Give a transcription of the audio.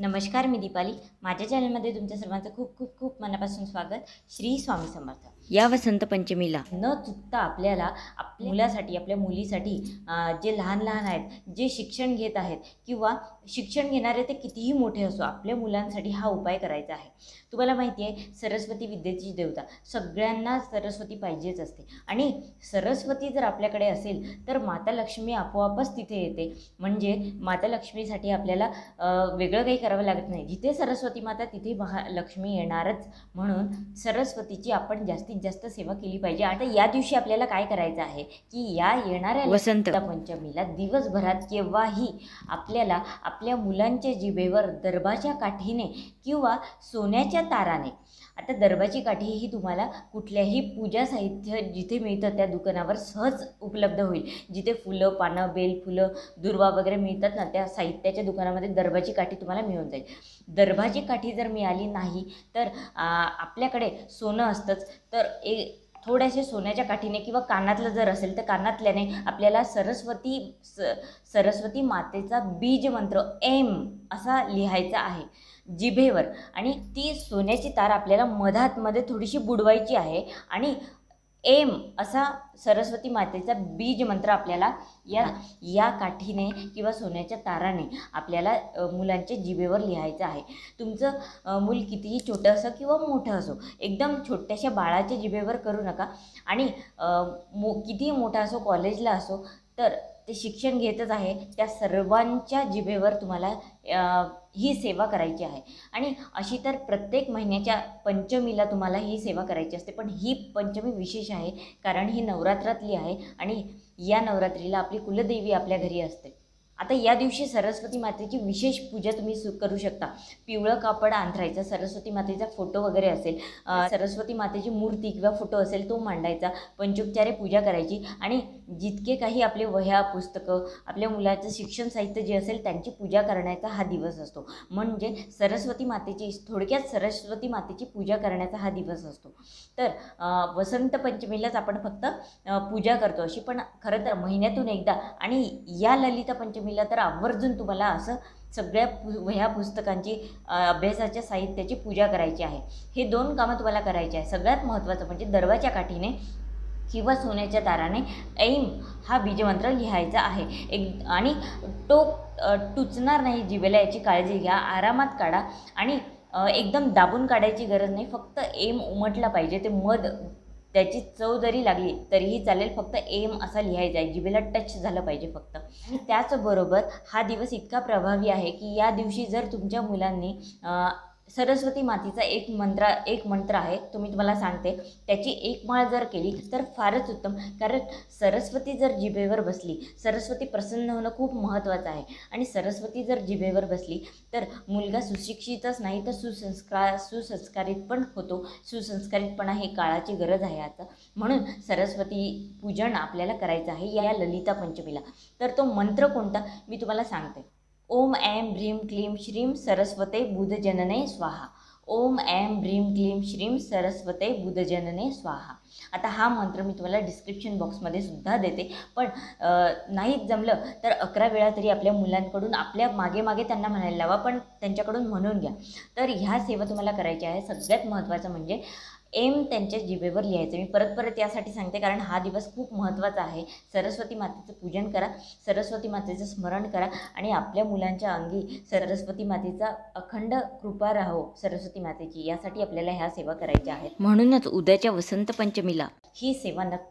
नमस्कार मी दीपाली. माझ्या चॅनलमध्ये तुमच्या सर्वांचं खूप खूप खूप मनापासून स्वागत. श्री स्वामी समर्थ. या वसंत पंचमीला. न चुकता आपल्याला आपल्या मुलासाठी आपल्या मुलीसाठी जे लहान लहान आहेत जे शिक्षण घेत आहेत किंवा शिक्षण घेणारे ते कितीही मोठे असो आपल्या मुलांसाठी हा उपाय करायचा आहे. तुम्हाला माहिती आहे सरस्वती विद्येची देवता. सगळ्यांना सरस्वती पाहिजेच असते. आणि सरस्वती जर आपल्याकडे असेल तर माता लक्ष्मी आपोआपच तिथे येते. म्हणजे माता लक्ष्मीसाठी आपल्याला वेगळं काही करावं लागत नाही. जिथे सरस्वती माता तिथे महा लक्ष्मी येणारच. म्हणून सरस्वतीची आपण जास्तीत जास्त सेवा केली पाहिजे. आता या दिवशी आपल्याला काय करायचं आहे? की या येणाऱ्या वसंत. पंचमीला दिवसभरात केव्हाही आपल्याला आपल्या मुलांच्या जिभेवर दर्भाच्या काठीने किंवा सोन्याच्या ताराने आता दरबाची काठी ही तुम्हाला कुठल्याही पूजा साहित्य जिथे मिळतं त्या दुकानावर सहज उपलब्ध होईल. जिथे फुलं पानं बेल फुलं दुर्वा वगैरे मिळतात ना त्या साहित्याच्या दुकानामध्ये दरबाची काठी तुम्हाला मिळून जाईल. दरभाची काठी जर मिळाली नाही तर आपल्याकडे सोनं असतंच. तर ए थोड्याशा सोन्याच्या काठीने किंवा कानातलं जर असेल तर कानातल्याने आपल्याला सरस्वती स सरस्वती मातेचा बीज मंत्र एम असा लिहायचा आहे. जिभेवर. आणि ती सोन्याची तार आपल्याला मधातमध्ये थोडीशी बुडवायची आहे आणि एम असा सरस्वती मातेचा बीज मंत्र आपल्याला या या काठीने किंवा सोन्याच्या ताराने आपल्याला मुलांच्या जिभेवर लिहायचं आहे. तुमचं मूल कितीही छोटं असो किंवा मोठं असो एकदम छोट्याशा बाळाच्या जिभेवर करू नका. आणि मो कितीही मोठा असो कॉलेजला असो तर ते शिक्षण घेतच आहे त्या सर्वांच्या जिभेवर तुम्हाला ही सेवा करायची आहे. आणि अशी तर प्रत्येक महिन्याच्या पंचमीला तुम्हाला ही सेवा करायची असते पण ही पंचमी विशेष आहे कारण ही नवरात्रातली आहे आणि या नवरात्रीला आपली कुलदेवी आपल्या घरी असते. आता या दिवशी सरस्वती मातेची विशेष पूजा तुम्ही सु करू शकता. पिवळं कापड अंथरायचं सरस्वती मातेचा फोटो वगैरे असेल सरस्वती मातेची मूर्ती किंवा फोटो असेल तो मांडायचा पंचोपचारे पूजा करायची. आणि जितके काही आपले वह्या पुस्तकं आपल्या मुलाचं शिक्षण साहित्य जे असेल त्यांची पूजा करण्याचा हा दिवस असतो. म्हणजे सरस्वती मातेची थोडक्यात सरस्वती मातेची पूजा करण्याचा हा दिवस असतो. तर वसंत पंचमीलाच आपण फक्त पूजा करतो अशी. पण खरं तर महिन्यातून एकदा आणि या ललिता पंचमी पंचमीला तर आवर्जून तुम्हाला असं सगळ्या पु ह्या पुस्तकांची अभ्यासाच्या साहित्याची पूजा करायची आहे. हे दोन कामं तुम्हाला करायची आहे. सगळ्यात महत्त्वाचं म्हणजे दरवाच्या काठीने किंवा सोन्याच्या ताराने ऐम हा बीजमंत्र लिहायचा आहे. एक आणि तो टुचणार नाही जिभेला याची काळजी घ्या आरामात काढा आणि एकदम दाबून काढायची गरज नाही. फक्त एम उमटला पाहिजे. ते मध त्याची चव जरी लागली तरीही चालेल. फक्त एम असा लिहायचा आहे. जिभेला टच झालं पाहिजे फक्त. आणि त्याचबरोबर हा दिवस इतका प्रभावी आहे की या दिवशी जर तुमच्या मुलांनी सरस्वती मातीचा एक मंत्र एक मंत्र आहे तो मी तुम्हाला सांगते. त्याची एक माळ जर केली तर फारच उत्तम. कारण सरस्वती जर जिभेवर बसली सरस्वती प्रसन्न होणं खूप महत्त्वाचं आहे. आणि सरस्वती जर जिभेवर बसली तर मुलगा सुशिक्षितच नाही तर सुसंस्कार सुसंस्कारित पण होतो. सुसंस्कारितपणा हे काळाची गरज आहे आता. म्हणून सरस्वती पूजन आपल्याला करायचं आहे या ललिता पंचमीला. तर तो मंत्र कोणता? मी तुम्हाला सांगते. ओम ऐं ब्रीम क्लीं श्रीम सरस्वते बुधजनने स्वाहा। ओम ऐं ब्रीम क्लीं श्रीम सरस्वते बुधजनने स्वाहा। आता हा मंत्र मी तुम्हाला डिस्क्रिप्शन बॉक्समध्ये सुद्धा देते पण नाहीच जमलं तर अकरा वेळा तरी आपल्या मुलांकडून आपल्या मागे मागे त्यांना म्हणायला लावा पण त्यांच्याकडून म्हणून घ्या. तर ह्या सेवा तुम्हाला करायच्या आहे सगळ्यात महत्त्वाचं म्हणजे एम त्यांच्या जिभेवर लिहायचं. मी परत परत यासाठी सांगते कारण हा दिवस खूप महत्त्वाचा आहे. सरस्वती मातेचं पूजन करा सरस्वती मातेचं स्मरण करा आणि आपल्या मुलांच्या अंगी सरस्वती मातेचा अखंड कृपा राहो सरस्वती मातेची. यासाठी आपल्याला ह्या सेवा करायच्या आहेत. म्हणूनच उद्याच्या वसंत पंचमीला ही सेवा नक्की